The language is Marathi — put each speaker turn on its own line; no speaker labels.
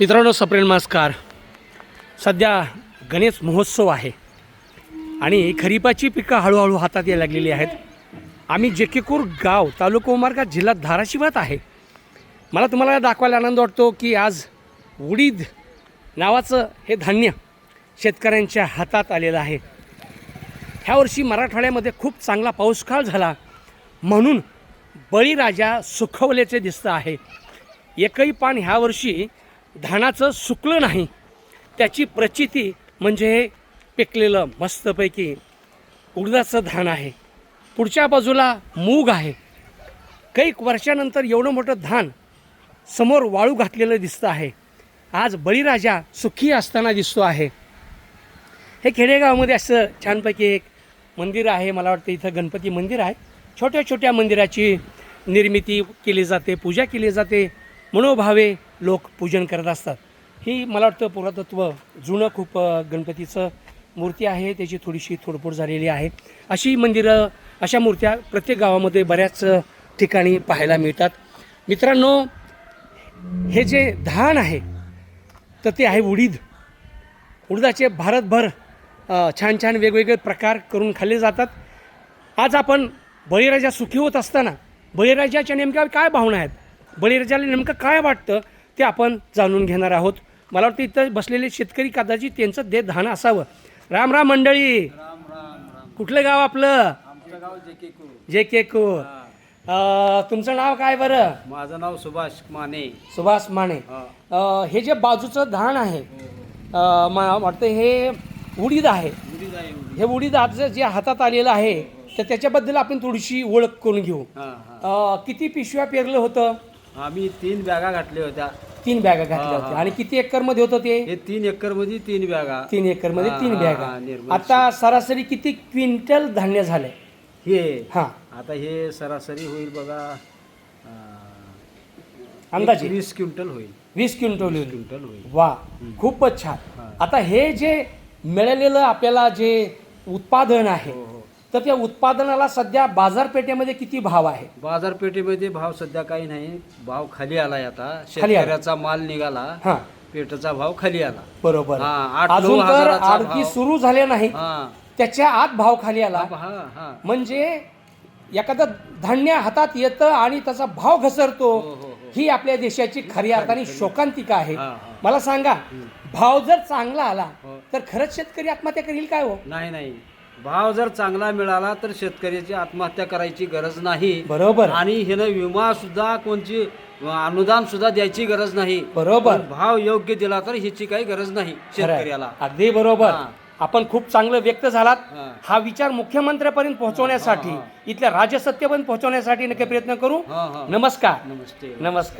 मित्रांनो सप्रेल नमस्कार. सध्या गणेश महोत्सव आहे आणि खरीपाची पिकं हळूहळू हातात यायला लागलेली आहेत. आम्ही जेकेकूर गाव तालुका उमारगा जिल्हा धाराशिवात आहे. मला तुम्हाला दाखवायला आनंद वाटतो की आज उडीद नावाचं हे धान्य शेतकऱ्यांच्या हातात आलेलं आहे. ह्या वर्षी मराठवाड्यामध्ये खूप चांगला पाऊसकाळ झाला म्हणून बळीराजा सुखवल्याचे दिसतं आहे. एकही पान ह्या वर्षी धानाचं सुकलं नाही त्याची प्रचिती म्हणजे हे पिकलेलं मस्तपैकी उडदाचं धान आहे. पुढच्या बाजूला मूग आहे. काही वर्षानंतर एवढं मोठं धान समोर वाळू घातलेलं दिसतं आहे. आज बळीराजा सुखी असताना दिसतो आहे. हे खेडेगावमध्ये असं छानपैकी एक मंदिर आहे. मला वाटतं इथं गणपती मंदिर आहे. छोट्या छोट्या मंदिराची निर्मिती केली जाते पूजा केली जाते. मनोभावे लोक पूजन करत असतात. ही मला वाटतं पुरातत्व जुनं खूप गणपतीचं मूर्ती आहे. त्याची थोडीशी थोडफोड झालेली आहे. अशी मंदिरं अशा मूर्त्या प्रत्येक गावामध्ये बऱ्याच ठिकाणी पाहायला मिळतात. मित्रांनो हे जे धान आहे तर ते आहे उडीद. उडदाचे भारतभर छान छान वेगवेगळे प्रकार करून खाल्ले जातात. आज आपण बळीराजा सुखी होत असताना बळीराजाच्या नेमक्या काय भावना आहेत? बळीराजाला नेमकं काय वाटतं? ते आपण जाणून घेणार आहोत. मला वाटतं इथं बसलेले शेतकरी कदाचित त्यांचं दे धान असावं. राम राम मंडळी. कुठलं गाव आपलं? जे के को. तुमचं नाव काय बरं?
माझं नाव सुभाष माने.
सुभाष माने.
हा.
जे बाजूचं धान आहे मला वाटतं हे उडीद आहे. हे उडीद आज जे हातात आलेलं आहे तर त्याच्याबद्दल आपण थोडीशी ओळख करून घेऊ. किती पिशव्या पेरलं होतं?
आम्ही तीन बॅगा घातल्या होत्या.
तीन बॅगा घातल्या होत्या. आणि किती एकरमध्ये होतं ते?
हे तीन एकरमध्ये तीन बॅगा.
तीन
एकरमध्ये
तीन
हा,
बॅगा.
निर्मल
आता सरासरी किती क्विंटल धान्य झालंय?
हे
हा.
आता हे सरासरी होईल बघा अं,
अंदाजे?
एक वीस क्विंटल होईल.
वीस क्विंटल होईल.
क्विंटल होईल.
वा खूपच छान. आता हे जे मिळालेलं आपल्याला जे उत्पादन आहे
हो, हो.
तर त्या उत्पादनाला सध्या बाजारपेठेमध्ये किती भाव आहे?
बाजारपेठेमध्ये भाव सध्या काही नाही. भाव खाली आलाय आता.
खाली आला.
शेतकऱ्याचा माल निघाला.
हा.
पेठचा भाव खाली आला.
बरोबर.
हा, आठ, नऊ
अजून तर
हजाराचा भाव.
सुरू झाले नाही.
हा.
त्याच्या आत भाव खाली आला.
हा हा.
म्हणजे एखादं धान्य हातात येतं आणि त्याचा भाव घसरतो
हो, हो, हो.
ही आपल्या देशाची खरी अर्थाने शोकांतिका आहे.
हा, हा.
मला सांगा भाव जर चांगला आला
हो.
तर खरंच शेतकरी आत्महत्या करील काय हो?
नाही नाही. भाव जर चांगला मिळाला तर शेतकऱ्याची आत्महत्या करायची गरज नाही.
बरोबर.
आणि हिनं विमा सुद्धा कोणची अनुदान सुद्धा द्यायची गरज नाही.
बरोबर.
भाव योग्य दिला तर ह्याची काही गरज नाही. शेतकऱ्याला.
अगदी बरोबर.
हा.
आपण खूप चांगलं व्यक्त झालात.
हा.
हा विचार मुख्यमंत्र्यापर्यंत पोहोचवण्यासाठी. इथल्या राजसत्तेपर्यंत पोहोचवण्यासाठी नक्की प्रयत्न करू.
हा हा.
नमस्कार.
नमस्ते.
नमस्कार.